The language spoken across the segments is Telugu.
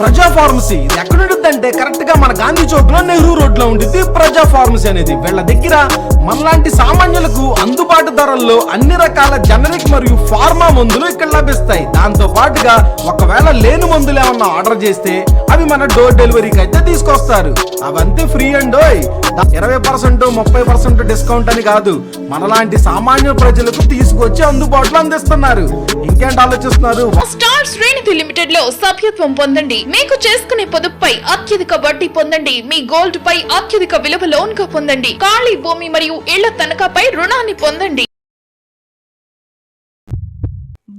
ప్రజా ఫార్మసీ. ఇది ఎక్కడ ఉంటుందంటే కరెక్ట్గా మన గాంధీ చౌక్లో నెహ్రూ రోడ్లో ఉంటుంది ప్రజా ఫార్మసీ అనేది. వీళ్ళ దగ్గర మనలాంటి సామాన్యులకు అందుబాటు ధరల్లో అన్ని రకాల జనరిక్ మరియు ఫార్మా మందులు ఇక్కడ లభిస్తాయి. దాంతో పాటుగా ఒకవేళ లేని మందులు ఏమన్నా ఆర్డర్ చేస్తే అవి మన డోర్ డెలివరీకి అయితే తీసుకొస్తారు. అవంతే ఫ్రీ అండ్ ఇరవై పర్సెంట్ ముప్పై పర్సెంట్ డిస్కౌంట్ అని కాదు. మనలాంటి సామాన్య ప్రజలకు తీసుకొచ్చి అందుబాటులో అందిస్తున్నారు. ఇంకేంటి ఆలోచిస్తున్నారు? స్టార్ శ్రేణిధి లిమిటెడ్లో సభ్యత్వం పొందండి. మీకు చేసుకునే పొదుపుపై అత్యధిక వడ్డీ పొందండి. మీ గోల్డ్ పై అత్యధిక విలువ లోన్గా పొందండి. ఖాళీ భూమి మరియు ఇళ్ళ తనఖాపై రుణాన్ని పొందండి.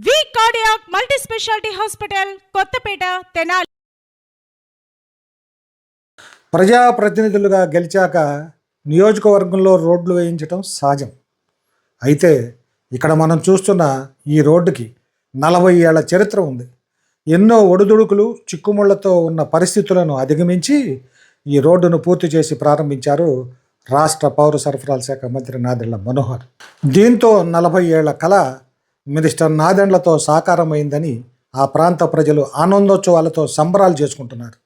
V cardiac multi speciality hospital Kothapet Tenali. ప్రజాప్రతినిధులుగా గెలిచాక నియోజకవర్గంలో రోడ్లు వేయించడం సహజం. అయితే ఇక్కడ మనం చూస్తున్న ఈ రోడ్డుకి నలభై ఏళ్ళ చరిత్ర ఉంది. ఎన్నో ఒడిదుడుకులు చిక్కుముళ్ళతో ఉన్న పరిస్థితులను అధిగమించి ఈ రోడ్డును పూర్తి చేసి ప్రారంభించారు రాష్ట్ర పౌర సరఫరాల శాఖ మంత్రి నాదెండ్ల మనోహర్. దీంతో నలభై ఏళ్ళ కళ మినిస్టర్ నాదెండ్లతో సాకారమైందని ఆ ప్రాంత ప్రజలు ఆనందోత్సవాలతో సంబరాలు చేసుకుంటున్నారు.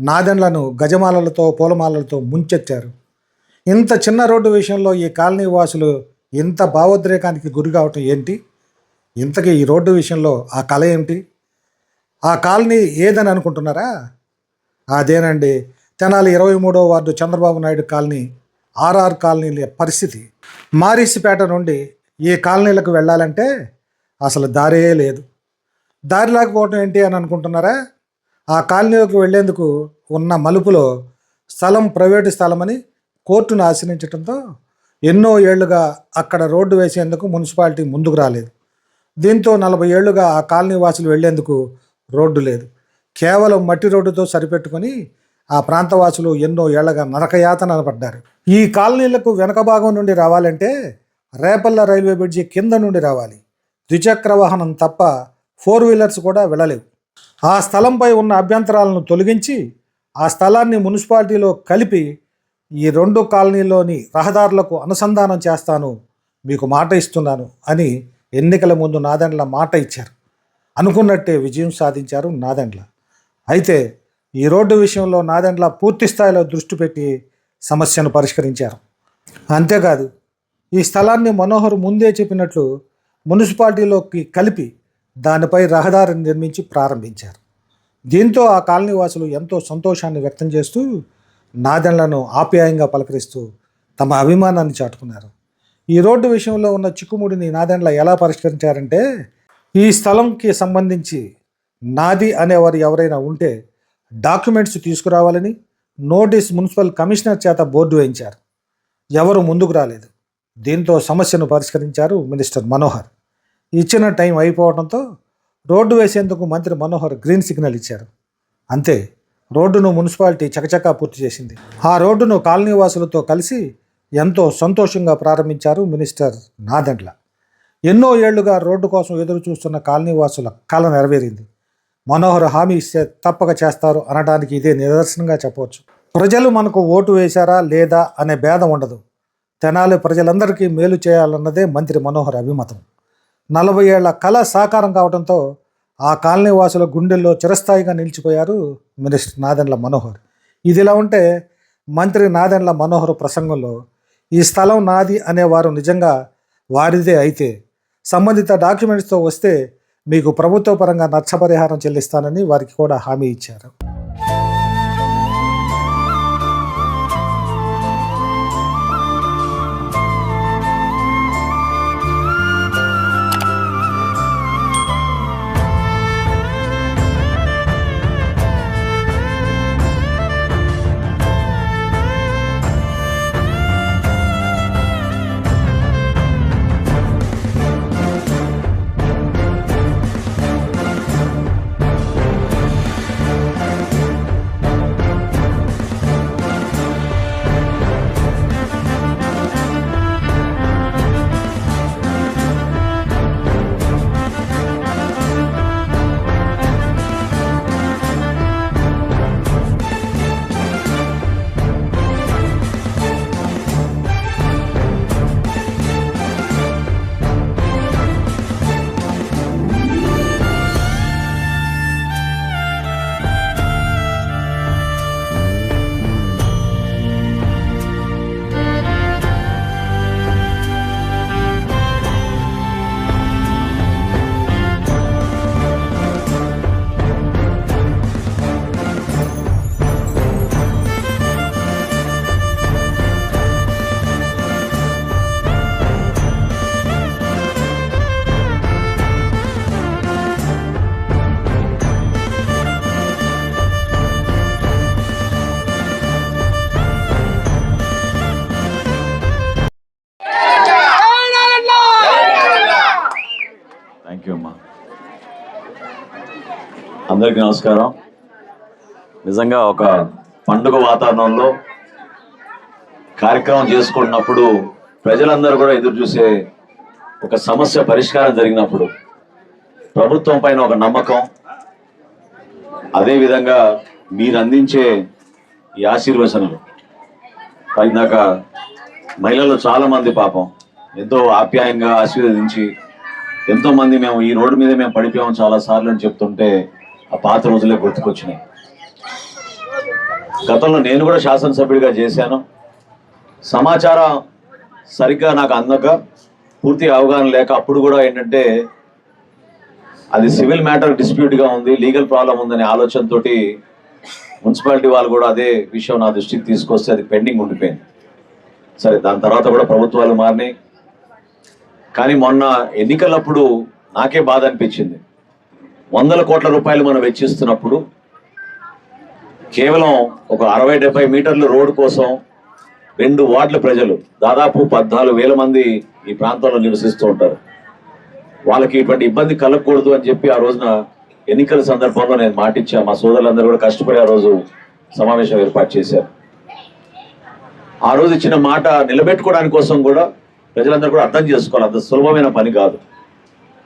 నాదెండ్లను గజమాలలతో పూలమాలలతో ముంచెత్తారు. ఇంత చిన్న రోడ్డు విషయంలో ఈ కాలనీ వాసులు ఇంత భావోద్రేకానికి గురి కావటం ఏంటి? ఇంతకీ ఈ రోడ్డు విషయంలో ఆ కళ ఏమిటి ఆ కాలనీ ఏదని అనుకుంటున్నారా? అదేనండి. తెనాలి ఇరవై మూడో ward Chandrababu Naidu colony RR కాలనీల పరిస్థితి. మారిసిపేట నుండి ఈ కాలనీలకు వెళ్ళాలంటే అసలు దారే లేదు. దారి లేకపోవడం ఏంటి అని అనుకుంటున్నారా? ఆ కాలనీలోకి వెళ్ళేందుకు ఉన్న మలుపులో స్థలం ప్రైవేటు స్థలమని కోర్టును ఆశ్రయించడంతో ఎన్నో ఏళ్ళుగా అక్కడ రోడ్డు వేసేందుకు మున్సిపాలిటీ ముందుకు రాలేదు. దీంతో నలభై ఏళ్ళుగా ఆ కాలనీ వాసులు వెళ్ళేందుకు రోడ్డు లేదు. కేవలం మట్టి రోడ్డుతో సరిపెట్టుకొని ఆ ప్రాంతవాసులు ఎన్నో ఏళ్ళగా నరకయాతన పడ్డారు. ఈ కాలనీలకు వెనక భాగం నుండి రావాలంటే రేపల్ల రైల్వే బ్రిడ్జి కింద నుండి రావాలి. ద్విచక్ర వాహనం తప్ప ఫోర్ వీలర్స్ కూడా వెళ్ళలేవు. ఆ స్థలంపై ఉన్న అభ్యంతరాలను తొలగించి ఆ స్థలాన్ని మున్సిపాలిటీలో కలిపి ఈ రెండు కాలనీలోని రహదారులకు అనుసంధానం చేస్తాను మీకు మాట ఇస్తున్నాను అని ఎన్నికల ముందు నాదెండ్ల మాట ఇచ్చారు. అనుకున్నట్టే విజయం సాధించారు నాదెండ్ల. అయితే ఈ రోడ్డు విషయంలో నాదెండ్ల పూర్తి స్థాయిలో దృష్టి పెట్టి సమస్యను పరిష్కరించారు. అంతేకాదు ఈ స్థలాన్ని మనోహర్ ముందే చెప్పినట్లు మున్సిపాలిటీలోకి కలిపి దానిపై రహదారిని నిర్మించి ప్రారంభించారు. దీంతో ఆ కాలనీ వాసులు ఎంతో సంతోషాన్ని వ్యక్తం చేస్తూ నాదెండ్లను ఆప్యాయంగా పలకరిస్తూ తమ అభిమానాన్ని చాటుకున్నారు. ఈ రోడ్డు విషయంలో ఉన్న చిక్కుముడిని నాదెండ్ల ఎలా పరిష్కరించారంటే ఈ స్థలంకి సంబంధించి నాది అనేవారు ఎవరైనా ఉంటే డాక్యుమెంట్స్ తీసుకురావాలని నోటీస్ మున్సిపల్ కమిషనర్ చేత బోర్డు వేయించారు. ఎవరు ముందుకు రాలేదు. దీంతో సమస్యను పరిష్కరించారు మినిస్టర్ మనోహర్. ఇచ్చిన టైం అయిపోవడంతో రోడ్డు వేసేందుకు మంత్రి మనోహర్ గ్రీన్ సిగ్నల్ ఇచ్చారు. అంతే రోడ్డును మున్సిపాలిటీ చకచకా పూర్తి చేసింది. ఆ రోడ్డును కాలనీవాసులతో కలిసి ఎంతో సంతోషంగా ప్రారంభించారు మినిస్టర్ నాదెండ్ల. ఎన్నో ఏళ్ళుగా రోడ్డు కోసం ఎదురు చూస్తున్న కాలనీవాసుల కళ నెరవేరింది. మనోహర్ హామీ ఇస్తే తప్పక చేస్తారు అనడానికి ఇదే నిదర్శనంగా చెప్పవచ్చు. ప్రజలు మనకు ఓటు వేశారా లేదా అనే భేదం ఉండదు. తెనాలి ప్రజలందరికీ మేలు చేయాలన్నదే మంత్రి మనోహర్ అభిమతం. నలభై ఏళ్ళ కళ సాకారం కావడంతో ఆ కాలనీ వాసుల గుండెల్లో చిరస్థాయిగా నిలిచిపోయారు మినిస్టర్ నాదెండ్ల మనోహర్. ఇదిలా ఉంటే మంత్రి నాదెండ్ల మనోహర్ ప్రసంగంలో ఈ స్థలం నాది అనేవారు నిజంగా వారిదే అయితే సంబంధిత డాక్యుమెంట్స్తో వస్తే మీకు ప్రభుత్వ పరంగా నష్టపరిహారం చెల్లిస్తానని వారికి కూడా హామీ ఇచ్చారు. అందరికీ నమస్కారం. నిజంగా ఒక పండుగ వాతావరణంలో కార్యక్రమం చేసుకుంటున్నప్పుడు ప్రజలందరూ కూడా ఎదురు చూసే ఒక సమస్య పరిష్కారం జరిగినప్పుడు ప్రభుత్వం పైన ఒక నమ్మకం అదేవిధంగా మీరు అందించే ఈ ఆశీర్వచనలు. ఇందాక మహిళలు చాలామంది పాపం ఎంతో ఆప్యాయంగా ఆశీర్వదించి ఎంతోమంది మేము ఈ రోడ్డు మీద మేము పడిపోయాము చాలా సార్లు అని చెప్తుంటే ఆ పాత రోజులే గుర్తుకొచ్చినాయి. గతంలో నేను కూడా శాసనసభ్యుడిగా చేశాను. సమాచారం సరిగ్గా నాకు అందక పూర్తి అవగాహన లేక అప్పుడు కూడా ఏంటంటే అది సివిల్ మ్యాటర్ డిస్ప్యూట్గా ఉంది లీగల్ ప్రాబ్లం ఉందనే ఆలోచనతో మున్సిపాలిటీ వాళ్ళు కూడా అదే విషయం నా దృష్టికి తీసుకొస్తే అది పెండింగ్ ఉండిపోయింది. సరే దాని తర్వాత కూడా ప్రభుత్వాలు మారినాయి. కానీ మొన్న ఎన్నికలప్పుడు నాకే బాధ అనిపించింది. వందల కోట్ల రూపాయలు మనం వెచ్చిస్తున్నప్పుడు కేవలం ఒక అరవై డెబ్బై మీటర్ల రోడ్డు కోసం రెండు వార్డుల ప్రజలు దాదాపు పద్నాలుగు వేల మంది ఈ ప్రాంతంలో నివసిస్తూ ఉంటారు. వాళ్ళకి ఇటువంటి ఇబ్బంది కలగకూడదు అని చెప్పి ఆ రోజున ఎన్నికల సందర్భంలో నేను మాటిచ్చా. మా సోదరులందరూ కూడా కష్టపడి ఆ రోజు సమావేశం ఏర్పాటు చేశారు. ఆ రోజు ఇచ్చిన మాట నిలబెట్టుకోవడానికి కోసం కూడా ప్రజలందరూ కూడా అర్థం చేసుకోవాలి. అంత సులభమైన పని కాదు.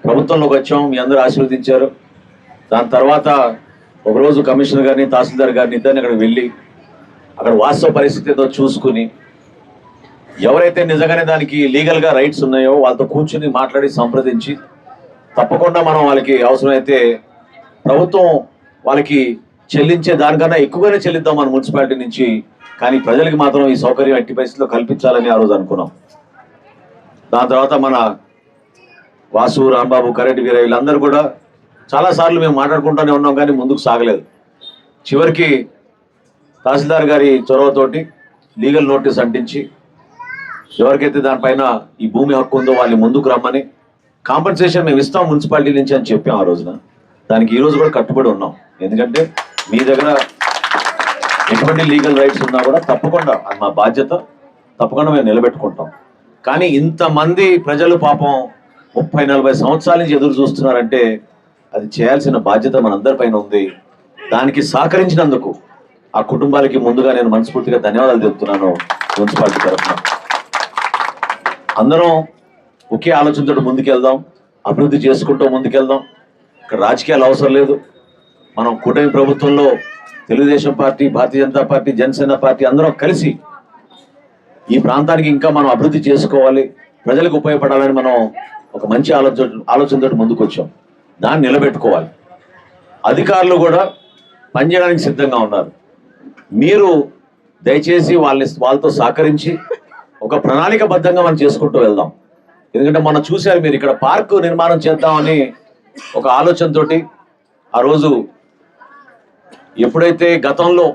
ప్రభుత్వంలోకి వచ్చాం మీ అందరూ ఆశీర్వదించారు. దాని తర్వాత ఒకరోజు కమిషనర్ గారిని తహసీల్దార్ గారిని ఇద్దరిని అక్కడ వెళ్ళి అక్కడ వాస్తవ పరిస్థితి ఏదో చూసుకుని ఎవరైతే నిజంగానే దానికి లీగల్గా రైట్స్ ఉన్నాయో వాళ్ళతో కూర్చుని మాట్లాడి సంప్రదించి తప్పకుండా మనం వాళ్ళకి అవసరమైతే ప్రభుత్వం వాళ్ళకి చెల్లించే దానికన్నా ఎక్కువగానే చెల్లిద్దాం మన మున్సిపాలిటీ నుంచి. కానీ ప్రజలకి మాత్రం ఈ సౌకర్యం ఎట్టి పరిస్థితిలో కల్పించాలని ఆ రోజు అనుకున్నాం. దాని తర్వాత మన వాసు రాంబాబు కరెంటు వీర వీళ్ళందరూ కూడా చాలా సార్లు మేము మాట్లాడుకుంటూనే ఉన్నాం కానీ ముందుకు సాగలేదు. చివరికి తహసీల్దార్ గారి చొరవతోటి లీగల్ నోటీస్ అంటించి ఎవరికైతే దానిపైన ఈ భూమి హక్కు ఉందో వాళ్ళని ముందుకు రమ్మని కాంపెన్సేషన్ మేము ఇస్తాం మున్సిపాలిటీ నుంచి అని చెప్పాం ఆ రోజున. దానికి ఈ రోజు కూడా కట్టుబడి ఉన్నాం. ఎందుకంటే మీ దగ్గర ఎటువంటి లీగల్ రైట్స్ ఉన్నా కూడా తప్పకుండా అది మా బాధ్యత. తప్పకుండా మేము నిలబెట్టుకుంటాం. కానీ ఇంతమంది ప్రజలు పాపం ముప్పై నలభై సంవత్సరాల నుంచి ఎదురు చూస్తున్నారంటే అది చేయాల్సిన బాధ్యత మనందరిపైన ఉంది. దానికి సహకరించినందుకు ఆ కుటుంబాలకి ముందుగా నేను మనస్ఫూర్తిగా ధన్యవాదాలు చెప్తున్నాను మున్సిపాలిటీ తరఫున. అందరం ఒకే ఆలోచనతో ముందుకెళ్దాం అభివృద్ధి చేసుకుంటూ ముందుకెళ్దాం. ఇక్కడ రాజకీయాలు అవసరం లేదు. మనం కూటమి ప్రభుత్వంలో Telugu Desam party Bharatiya Janata party Janasena party అందరం కలిసి ఈ ప్రాంతానికి ఇంకా మనం అభివృద్ధి చేసుకోవాలి. ప్రజలకు ఉపయోగపడాలని మనం ఒక మంచి ఆలోచన ఆలోచనతో ముందుకు వచ్చాం దాన్ని నిలబెట్టుకోవాలి. అధికారులు కూడా పనిచేయడానికి సిద్ధంగా ఉన్నారు. మీరు దయచేసి వాళ్ళని వాళ్ళతో సహకరించి ఒక ప్రణాళికబద్ధంగా మనం చేసుకుంటూ వెళ్దాం. ఎందుకంటే మనం చూశారు మీరు ఇక్కడ పార్కు నిర్మాణం చేద్దామని ఒక ఆలోచనతోటి ఆ రోజు ఎప్పుడైతే గతంలో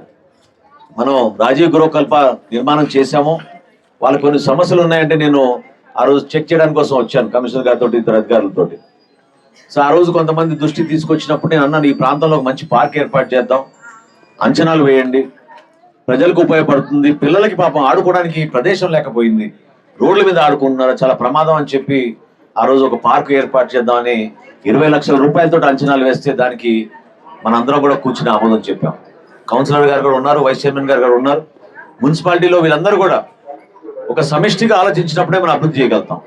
మనం రాజీవ్ గృహకల్ప నిర్మాణం చేశామో వాళ్ళకి కొన్ని సమస్యలు ఉన్నాయంటే నేను ఆ రోజు చెక్ చేయడానికి కోసం వచ్చాను కమిషనర్ గారితో ఇద్దరు అధికారులతోటి. సో ఆ రోజు కొంతమంది దృష్టి తీసుకొచ్చినప్పుడు నేను అన్నాను ఈ ప్రాంతంలో ఒక మంచి పార్క్ ఏర్పాటు చేద్దాం. అంచనాలు వేయండి. ప్రజలకు ఉపయోగపడుతుంది. పిల్లలకి పాపం ఆడుకోవడానికి ప్రదేశం లేకపోయింది. రోడ్ల మీద ఆడుకుంటున్నారు. చాలా ప్రమాదం అని చెప్పి ఆ రోజు ఒక పార్క్ ఏర్పాటు చేద్దామని ఇరవై లక్షల రూపాయలతో అంచనాలు వేస్తే దానికి మనందరం కూడా కూర్చుని ఆమోదం చెప్పాం. కౌన్సిలర్ గారు కూడా ఉన్నారు వైస్ చైర్మన్ గారు కూడా ఉన్నారు. మున్సిపాలిటీలో వీళ్ళందరూ కూడా ఒక సమిష్టిగా ఆలోచించినప్పుడే మనం అభివృద్ధి చేయగలుగుతాం.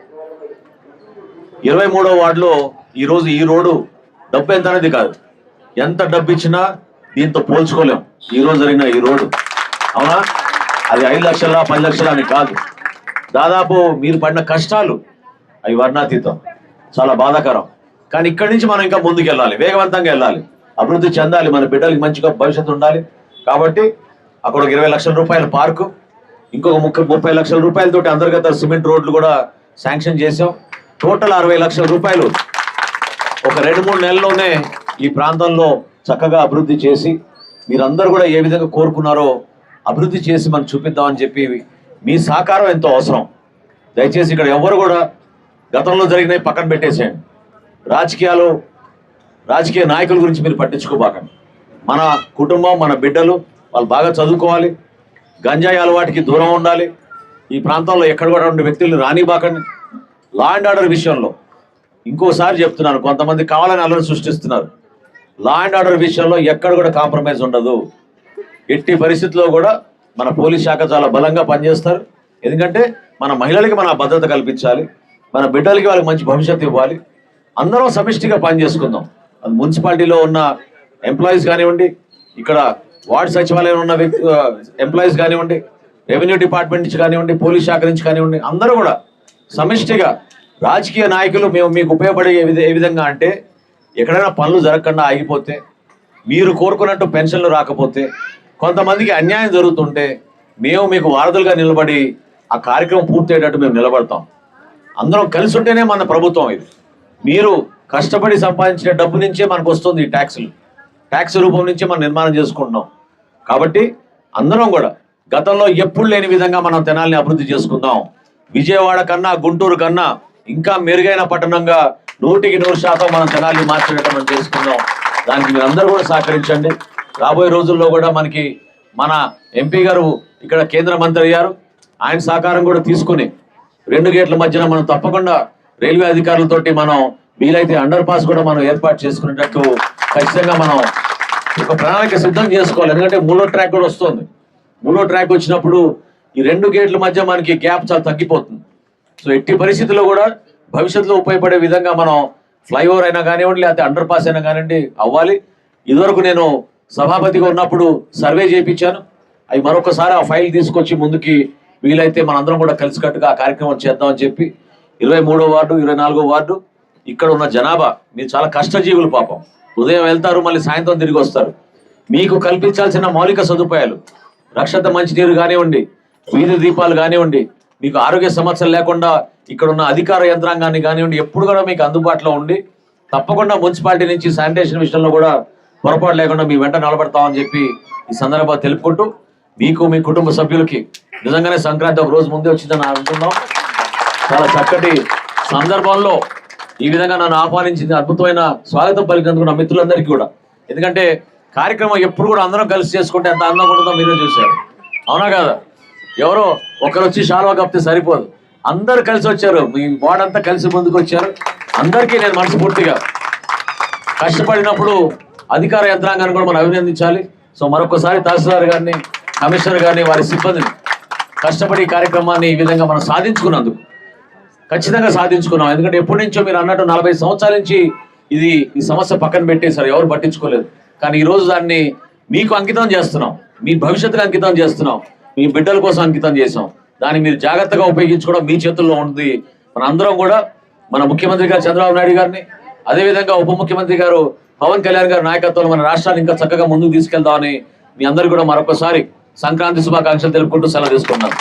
ఇరవై మూడో వార్డులో ఈ రోజు ఈ రోడ్డు డబ్బు ఎంత అనేది కాదు. ఎంత డబ్బు ఇచ్చినా దీంతో పోల్చుకోలేం. ఈ రోజు జరిగిన ఈ రోడ్డు. అవునా? అది ఐదు లక్షల పది లక్షల అని కాదు. దాదాపు మీరు పడిన కష్టాలు అవి వర్ణాతీతం. చాలా బాధాకరం. కానీ ఇక్కడి నుంచి మనం ఇంకా ముందుకు వెళ్ళాలి వేగవంతంగా వెళ్ళాలి. అభివృద్ధి చెందాలి. మన బిడ్డలకి మంచిగా భవిష్యత్తు ఉండాలి. కాబట్టి అక్కడ ఒక ఇరవై లక్షల రూపాయల పార్కు ఇంకొక ముప్పై ముప్పై లక్షల రూపాయలతోటి అంతర్గత సిమెంట్ రోడ్లు కూడా శాంక్షన్ చేసాం టోటల్ అరవై లక్షల రూపాయలు ఒక రెండు మూడు నెలల్లోనే ఈ ప్రాంతంలో చక్కగా అభివృద్ధి చేసి మీరందరూ కూడా ఏ విధంగా కోరుకున్నారో అభివృద్ధి చేసి మనం చూపిద్దామని చెప్పి మీ సహకారం ఎంతో అవసరం. దయచేసి ఇక్కడ ఎవరు కూడా గతంలో జరిగినవి పక్కన పెట్టేసేయండి. రాజకీయాలు రాజకీయ నాయకుల గురించి మీరు పట్టించుకోబాకండి. మన కుటుంబం మన బిడ్డలు వాళ్ళు బాగా చదువుకోవాలి గంజాయి అలవాటికి దూరం ఉండాలి. ఈ ప్రాంతంలో ఎక్కడ కూడా ఉండే వ్యక్తులు రానివ్వకండి లా అండ్ ఆర్డర్ విషయంలో ఇంకోసారి చెప్తున్నాను కొంతమంది కావాలని అల్లరి సృష్టిస్తున్నారు. లా అండ్ ఆర్డర్ విషయంలో ఎక్కడ కూడా కాంప్రమైజ్ ఉండదు. ఎట్టి పరిస్థితుల్లో కూడా మన పోలీస్ శాఖ చాలా బలంగా పనిచేస్తారు. ఎందుకంటే మన మహిళలకి మన భద్రత కల్పించాలి మన బిడ్డలకి వాళ్ళకి మంచి భవిష్యత్తు ఇవ్వాలి. అందరం సమిష్టిగా పనిచేసుకుందాం. అది మున్సిపాలిటీలో ఉన్న ఎంప్లాయీస్ కానివ్వండి ఇక్కడ వార్డ్ సచివాలయం ఉన్న వ్యక్తి ఎంప్లాయీస్ కానివ్వండి రెవెన్యూ డిపార్ట్మెంట్ నుంచి కానివ్వండి పోలీస్ శాఖ నుంచి కానివ్వండి అందరూ కూడా సమిష్టిగా రాజకీయ నాయకులు మేము మీకు ఉపయోగపడే ఏ విధంగా అంటే ఎక్కడైనా పనులు జరగకుండా ఆగిపోతే మీరు కోరుకున్నట్టు పెన్షన్లు రాకపోతే కొంతమందికి అన్యాయం జరుగుతుంటే మేము మీకు వారధులుగా నిలబడి ఆ కార్యక్రమం పూర్తయ్యేటట్టు మేము నిలబడతాం. అందరం కలిసి ఉంటేనే మన ప్రభుత్వం ఇది. మీరు కష్టపడి సంపాదించిన డబ్బు నుంచే మనకు వస్తుంది ఈ ట్యాక్సులు. ట్యాక్స్ రూపం నుంచే మనం నిర్మాణం చేసుకుంటున్నాం. కాబట్టి అందరం కూడా గతంలో ఎప్పుడు లేని విధంగా మనం తెనాలని అభివృద్ధి చేసుకుందాం. విజయవాడ కన్నా గుంటూరు కన్నా ఇంకా మెరుగైన పట్టణంగా నూటికి నూరు శాతం మనం తెనాల్ని మార్చడం మనం చేసుకుందాం. దానికి మీరందరూ కూడా సహకరించండి. రాబోయే రోజుల్లో కూడా మనకి మన ఎంపీ గారు ఇక్కడ కేంద్ర మంత్రి అయ్యారు. ఆయన సహకారం కూడా తీసుకుని రెండు గేట్ల మధ్యన మనం తప్పకుండా రైల్వే అధికారులతోటి మనం వీలైతే అండర్ పాస్ కూడా మనం ఏర్పాటు చేసుకునేటట్టు ఖచ్చితంగా మనం ఒక ప్రణాళిక సిద్ధం చేసుకోవాలి. ఎందుకంటే మూడో ట్రాక్ కూడా వస్తుంది. మూడో ట్రాక్ వచ్చినప్పుడు ఈ రెండు గేట్ల మధ్య మనకి గ్యాప్ చాలా తగ్గిపోతుంది. సో ఎట్టి పరిస్థితుల్లో కూడా భవిష్యత్తులో ఉపయోగపడే విధంగా మనం ఫ్లైఓవర్ అయినా కానివ్వండి లేకపోతే అండర్ పాస్ అయినా కానివ్వండి అవ్వాలి. ఇదివరకు నేను సభాపతిగా ఉన్నప్పుడు సర్వే చేయించాను. అవి మరొకసారి ఆ ఫైల్ తీసుకొచ్చి ముందుకి వీలైతే మనందరం కూడా కలిసికట్టుగా ఆ కార్యక్రమం చేద్దామని చెప్పి ఇరవై మూడో వార్డు ఇరవై నాలుగో వార్డు ఇక్కడ ఉన్న జనాభా. మీరు చాలా కష్టజీవులు పాపం. ఉదయం వెళ్తారు మళ్ళీ సాయంత్రం తిరిగి వస్తారు. మీకు కల్పించాల్సిన మౌలిక సదుపాయాలు రక్షత మంచినీరు కానివ్వండి వీధి దీపాలు కానివ్వండి మీకు ఆరోగ్య సమస్యలు లేకుండా ఇక్కడ ఉన్న అధికార యంత్రాంగాన్ని కానివ్వండి ఎప్పుడు కూడా మీకు అందుబాటులో ఉండి తప్పకుండా మున్సిపాలిటీ నుంచి శానిటేషన్ విషయంలో కూడా పొరపాటు లేకుండా మీ వెంట నిలబడతామని చెప్పి ఈ సందర్భంగా తెలుపుకుంటూ మీకు మీ కుటుంబ సభ్యులకి నిజంగానే సంక్రాంతి ఒక రోజు ముందే వచ్చిందని అనుకుందాం చాలా చక్కటి సందర్భంలో ఈ విధంగా నన్ను ఆహ్వానించింది అద్భుతమైన స్వాగతం పలికినందుకు నా మిత్రులందరికీ కూడా. ఎందుకంటే కార్యక్రమం ఎప్పుడు కూడా అందరం కలిసి చేసుకుంటే ఎంత అందంగా ఉంటుందో మీరే చూశారు. అవునా కదా? ఎవరో ఒకరు వచ్చి షాల్వా కప్తే సరిపోదు. అందరు కలిసి వచ్చారు. మీ వార్డ్ అంతా కలిసి ముందుకు వచ్చారు. అందరికీ నేను మనస్ఫూర్తిగా కష్టపడినప్పుడు అధికార యంత్రాంగాన్ని కూడా మనం అభినందించాలి. సో మరొకసారి తహసీల్దార్ గారిని కమిషనర్ గారిని వారి సిబ్బందిని కష్టపడి కార్యక్రమాన్ని ఈ విధంగా మనం సాధించుకున్నందుకు ఖచ్చితంగా సాధించుకున్నాం. ఎందుకంటే ఎప్పటి నుంచో మీరు అన్నట్టు నలభై సంవత్సరాల నుంచి ఇది ఈ సమస్య పక్కన పెట్టేశారు ఎవరు పట్టించుకోలేదు. కానీ ఈరోజు దాన్ని మీకు అంకితం చేస్తున్నాం. మీ భవిష్యత్తుకు అంకితం చేస్తున్నాం. మీ బిడ్డల కోసం అంకితం చేసాం దాన్ని మీరు జాగ్రత్తగా ఉపయోగించుకోవడం మీ చేతుల్లో ఉంది. మన అందరం కూడా మన ముఖ్యమంత్రి గారు చంద్రబాబు నాయుడు గారిని అదేవిధంగా ఉప ముఖ్యమంత్రి గారు పవన్ కళ్యాణ్ గారి నాయకత్వంలో మన రాష్ట్రాన్ని ఇంకా చక్కగా ముందుకు తీసుకెళ్దామని మీ అందరు కూడా మరొకసారి సంక్రాంతి శుభాకాంక్షలు తెలుపుకుంటూ సెలవు తీసుకున్నాను